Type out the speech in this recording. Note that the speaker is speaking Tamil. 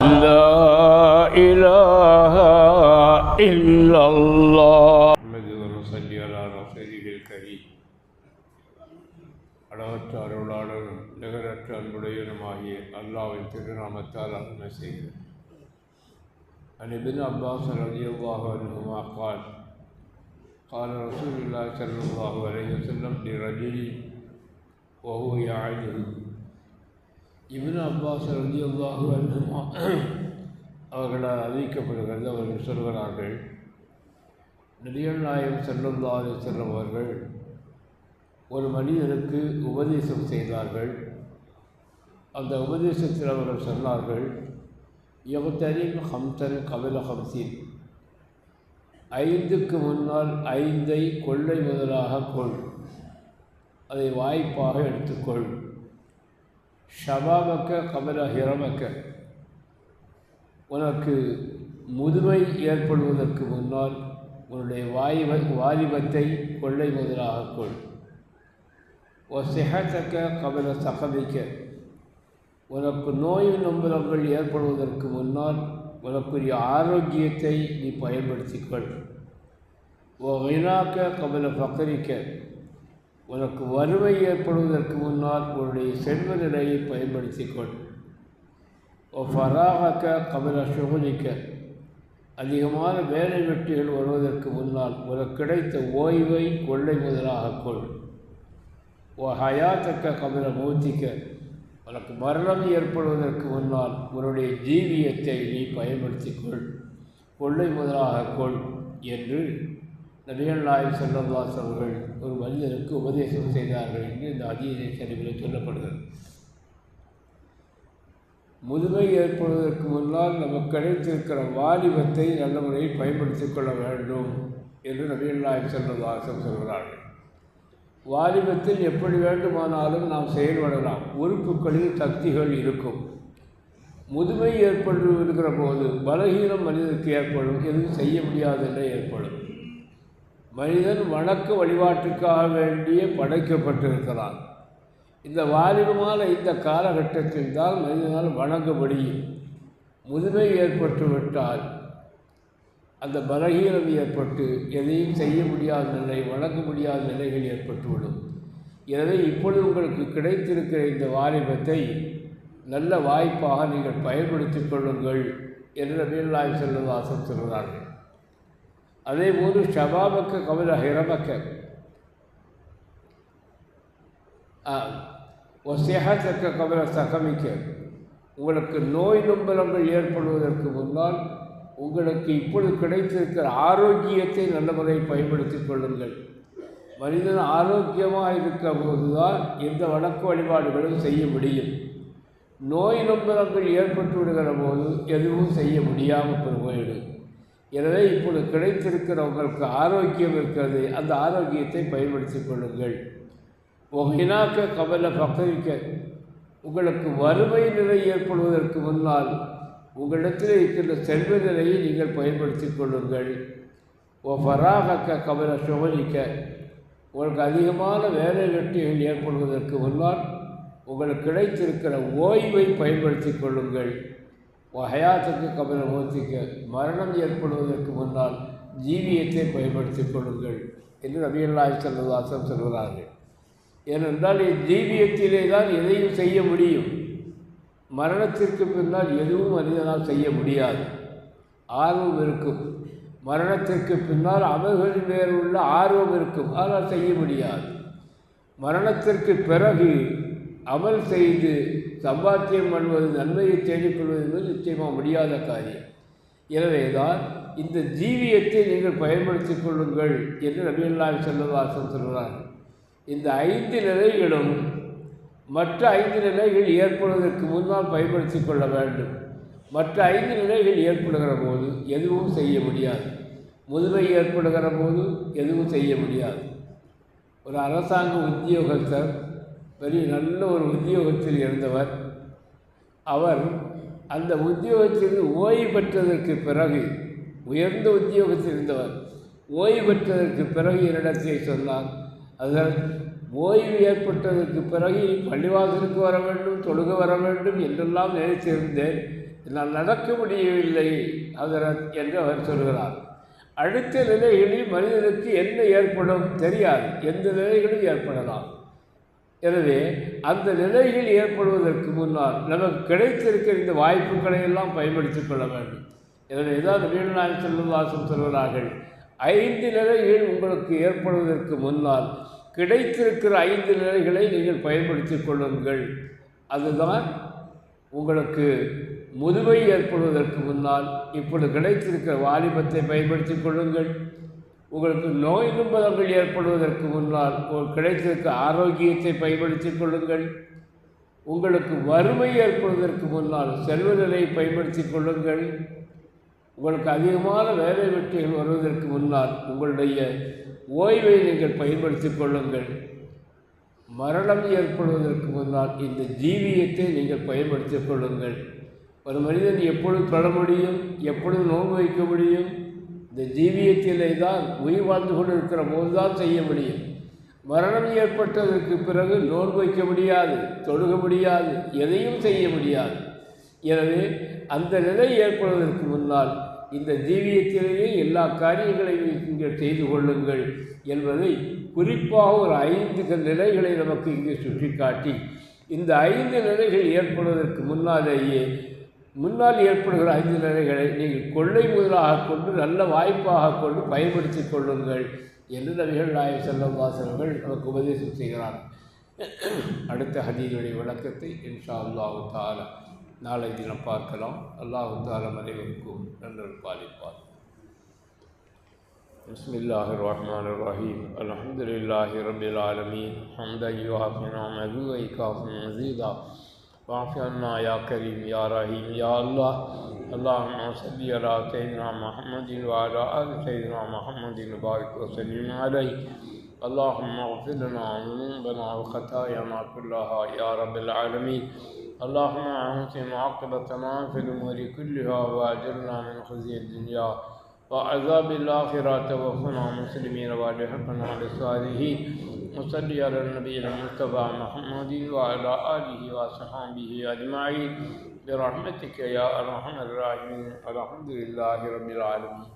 لا إله إلا الله نحمده ونصلي على رسوله الكريم அளவற்ற அருளாளரும் நிகரற்ற அன்புடையனுமாகிய அல்லாவின் திருநாமத்தால் அருமை செய்கிறேன் عن ابن عباس رضي الله عنهما قال قال رسول الله صلى الله عليه وسلم لرجل وهو يعده இவனு அப்பாஸ் ரலியல்லாஹு அன்ஹுமா அவர்களால் அறிவிக்கப்படுகிறது அவர்கள் சொல்கிறார்கள் நெடியல் நாயகம் செல்லல்லா செல்லும் அவர்கள் ஒரு மனிதனுக்கு உபதேசம் செய்தார்கள். அந்த உபதேசத்தில் அவர்கள் சொன்னார்கள் யகுத்தரின் ஹம்சன் கபில ஹம்சின் ஐந்துக்கு முன்னால் ஐந்தை கொள்ளை முதலாக கொள் அதை வாய்ப்பாக எடுத்துக்கொள். ஷபாபக்க கபல ஹிரமக்க. உனக்கு முதுமை ஏற்படுவதற்கு முன்னால் உன்னுடைய வாயுவ வாலிபத்தை கொள்ளை முதலாக கொள். ஓ சிஹத்தக்க கபல சகமிக்க. உனக்கு நோய் நம்பலங்கள் ஏற்படுவதற்கு முன்னால் உனக்குரிய ஆரோக்கியத்தை நீ பயன்படுத்திக்கொள் ஓ வைனாக்க கபல பக்கரிக்க உனக்கு வறுமை ஏற்படுவதற்கு முன்னால் உன்னுடைய செல்வ நிலையை பயன்படுத்திக்கொள். ஓ ஃபராகக்க கபல சுகுனிக்க அதிகமான வேலை வெட்டிகள் வருவதற்கு முன்னால் உனக்கு கிடைத்த ஓய்வை கொள்ளை முதலாக கொள். ஓ ஹயாத்தக்க கபல மூத்திக்க உனக்கு மரணம் ஏற்படுவதற்கு முன்னால் உன்னுடைய ஜீவியத்தை நீ பயன்படுத்திக்கொள். கொள்ளை முதலாக கொள் என்று நபிகள் நாயக் செல்லல்லாஸ் அவர்கள் ஒரு மனிதனுக்கு உபதேசம் செய்தார்கள் என்று இந்த அதிக சரிவில் சொல்லப்படுகிறது. முதுமை ஏற்படுவதற்கு முன்னால் நமக்கு கிடைத்திருக்கிற வாலிபத்தை நல்ல முறையில் பயன்படுத்திக் கொள்ள வேண்டும் என்று நபிகள் செல்வதாசம் சொல்கிறார்கள். வாலிபத்தில் எப்படி வேண்டுமானாலும் நாம் செயல்படலாம். உறுப்புகளில் சக்திகள் இருக்கும். முதுமை ஏற்படுகிற போது பலகீனம் மனிதனுக்கு ஏற்படும். எதுவும் செய்ய முடியாத நிலை ஏற்படும். மனிதன் வணக்க வழிபாட்டுக்காக வேண்டியே படைக்கப்பட்டிருக்கிறான். இந்த வாலிபமான இந்த காலகட்டத்தில் தான் மனிதனால் வணங்க முடியும். முதுமை ஏற்பட்டு விட்டால் அந்த பலகீனம் ஏற்பட்டு எதையும் செய்ய முடியாத நிலை வணங்க முடியாத நிலைகள் ஏற்பட்டுவிடும். எனவே இப்பொழுது உங்களுக்கு கிடைத்திருக்கிற இந்த வாலிபத்தை நல்ல வாய்ப்பாக நீங்கள் பயன்படுத்திக் கொள்ளுங்கள் என்று நபீல்லாய் செல்வதாசம் சொல்கிறார்கள் அதே போன்று ஷபாபக்க கவித ஹிரமக்க ஒசேகத்தக்க கவித சகமிக்க. உங்களுக்கு நோய் நம்பலங்கள் ஏற்படுவதற்கு முன்னால் உங்களுக்கு இப்பொழுது கிடைத்திருக்கிற ஆரோக்கியத்தை நல்ல முறையில் பயன்படுத்திக் கொள்ளுங்கள். மனிதன் ஆரோக்கியமாக இருக்க போதுதான் எந்த வழக்கு வழிபாடுகளும் செய்ய முடியும். நோய் நம்பலங்கள் ஏற்பட்டு விடுகிற போது எதுவும் செய்ய முடியாமல் போயிடும் எனவே இப்பொழுது கிடைத்திருக்கிற உங்களுக்கு ஆரோக்கியம் இருக்கிறது. அந்த ஆரோக்கியத்தை பயன்படுத்திக் கொள்ளுங்கள். ஒகினாக்க கவலை பக்கவிக்க உங்களுக்கு வறுமை நிலை ஏற்படுவதற்கு முன்னால் உங்களிடத்தில் இருக்கின்ற செல்வ நிலையை நீங்கள் பயன்படுத்திக் கொள்ளுங்கள். ஓ ஃபராகக்க கபல சுவலிக்க உங்களுக்கு அதிகமான வேலை வெட்டிகள் ஏற்படுவதற்கு முன்னால் உங்களுக்கு கிடைத்திருக்கிற ஓய்வை பயன்படுத்திக் கொள்ளுங்கள். ஹயாத்துக்கு கபில மூத்திக்க மரணம் ஏற்படுவதற்கு முன்னால் ஜீவியத்தை பயன்படுத்திக் கொள்ளுங்கள் என்று நபியல்லாய் செல்வதாசம் சொல்கிறார்கள். ஏனென்றால் ஜீவியத்திலே தான் எதையும் செய்ய முடியும். மரணத்திற்கு பின்னால் எதுவும் மனிதனால் செய்ய முடியாது. ஆர்வம் இருக்கும். மரணத்திற்கு பின்னால் அவர்களின் மேல் உள்ள ஆர்வம் இருக்கும். ஆனால் செய்ய முடியாது. மரணத்திற்கு பிறகு அமல் செய்து சம்பாத்தியம் பண்ணுவது நன்மையை தேடிக்கொள்வது என்பது நிச்சயமாக முடியாத காரியம். எனவே தான் இந்த ஜீவியத்தை நீங்கள் பயன்படுத்திக் கொள்ளுங்கள் என்று நபியல்லாய் செல்வதாசன் சொல்கிறார்கள் இந்த ஐந்து நிலைகளும் மற்ற ஐந்து நிலைகள் ஏற்படுவதற்கு முன்னால் பயன்படுத்தி கொள்ள வேண்டும். மற்ற ஐந்து நிலைகள் ஏற்படுகிற போது எதுவும் செய்ய முடியாது. முதுமை ஏற்படுகிற போது எதுவும் செய்ய முடியாது. ஒரு அரசாங்க உத்தியோகத்தர் பெரிய நல்ல ஒரு உத்தியோகத்தில் இருந்தவர். அவர் அந்த உத்தியோகத்திலிருந்து ஓய்வு பெற்றதற்கு பிறகு உயர்ந்த உத்தியோகத்தில் இருந்தவர் ஓய்வு பெற்றதற்கு பிறகு என்னிடத்தை சொன்னார் அதனால் ஓய்வு ஏற்பட்டதற்கு பிறகு பள்ளிவாசலுக்கு வர வேண்டும் தொழுக வர வேண்டும் என்றெல்லாம் நினைத்திருந்தேன். என்னால் நடக்க முடியவில்லை ஹதரத் என்று அவர் சொல்கிறார். அடுத்த நிலைகளில் மனிதனுக்கு என்ன ஏற்படும் தெரியாது. எந்த நிலைகளும் ஏற்படலாம். எனவே அந்த நிலைகள் ஏற்படுவதற்கு முன்னால் நமக்கு கிடைத்திருக்கிற இந்த வாய்ப்புகளை எல்லாம் பயன்படுத்திக் கொள்ள வேண்டும். எனவே தான் வீரநாயகம் செல்வதாசம் சொல்கிறார்கள் ஐந்து நிலைகள் உங்களுக்கு ஏற்படுவதற்கு முன்னால் கிடைத்திருக்கிற ஐந்து நிலைகளை நீங்கள் பயன்படுத்திக் கொள்ளுங்கள். அதுதான் உங்களுக்கு முதுமை ஏற்படுவதற்கு முன்னால் இப்பொழுது கிடைத்திருக்கிற வாலிபத்தை பயன்படுத்திக் கொள்ளுங்கள். உங்களுக்கு நோய் நும்பலங்கள் ஏற்படுவதற்கு முன்னால் உங்கள் கிடைத்திருக்க ஆரோக்கியத்தை பயன்படுத்திக் கொள்ளுங்கள். உங்களுக்கு வறுமை ஏற்படுவதற்கு முன்னால் செல்வ நிலையை பயன்படுத்திக் கொள்ளுங்கள். உங்களுக்கு அதிகமான வேலை வெற்றிகள் வருவதற்கு முன்னால் உங்களுடைய ஓய்வை நீங்கள் பயன்படுத்திக் கொள்ளுங்கள். மரணம் ஏற்படுவதற்கு முன்னால் இந்த ஜீவியத்தை நீங்கள் பயன்படுத்திக் கொள்ளுங்கள். ஒரு மனிதன் எப்பொழுது பெற முடியும் எப்பொழுது நோன்பு வைக்க முடியும் இந்த ஜீவியத்திலே தான் உயிர் வாழ்ந்து கொண்டிருக்கிற போது தான் செய்ய முடியும். மரணம் ஏற்பட்டதற்கு பிறகு நோன் வைக்க முடியாது தொழுக முடியாது எதையும் செய்ய முடியாது. எனவே அந்த நிலை ஏற்படுவதற்கு முன்னால் இந்த ஜீவியத்திலேயே எல்லா காரியங்களையும் இங்கே செய்து கொள்ளுங்கள் என்பதை குறிப்பாக ஒரு ஐந்து நிலைகளை நமக்கு இங்கே சுட்டிக்காட்டி இந்த ஐந்து நிலைகள் ஏற்படுவதற்கு முன்னாலேயே முன்னால் ஏற்படுகிற ஐந்து நிலைகளை நீங்கள் கொள்ளை முதலாக கொண்டு நல்ல வாய்ப்பாக கொண்டு பயன்படுத்திக் கொள்ளுங்கள் என்று நபிகள் நாயக செல்லம் வாசகர்கள் நமக்கு உபதேசம் செய்கிறார் அடுத்த ஹதீனுடைய விளக்கத்தை இன்ஷா அல்லாஹு தாலா நாளை தினம் பார்க்கலாம் அல்லாஹு தாலா அனைவருக்கும் நன்றல் பாலிப்பார் بسم الله الرحمن الرحيم الحمد لله رب العالمين حمدا يوافي نعمه ويكافي مزيدا واعف عنا يا كريم يا رحيم يا الله اللهم صل على سيدنا محمد وعلى ال سيدنا محمد وبارك وسلم عليه اللهم اغفر لنا ذنوبنا وخطايانا كلها يا رب العالمين اللهم احسن عاقبتنا في الأمور كلها واجرنا من خزي الدنيا وعذاب الآخرة وخنا مسلمين والحقنا بالصالحين وصلي على النبي المصطفى محمد وعلى آله وصحبه أجمعين. برحمتك يا أرحم الراحمين. الحمد لله رب العالمين.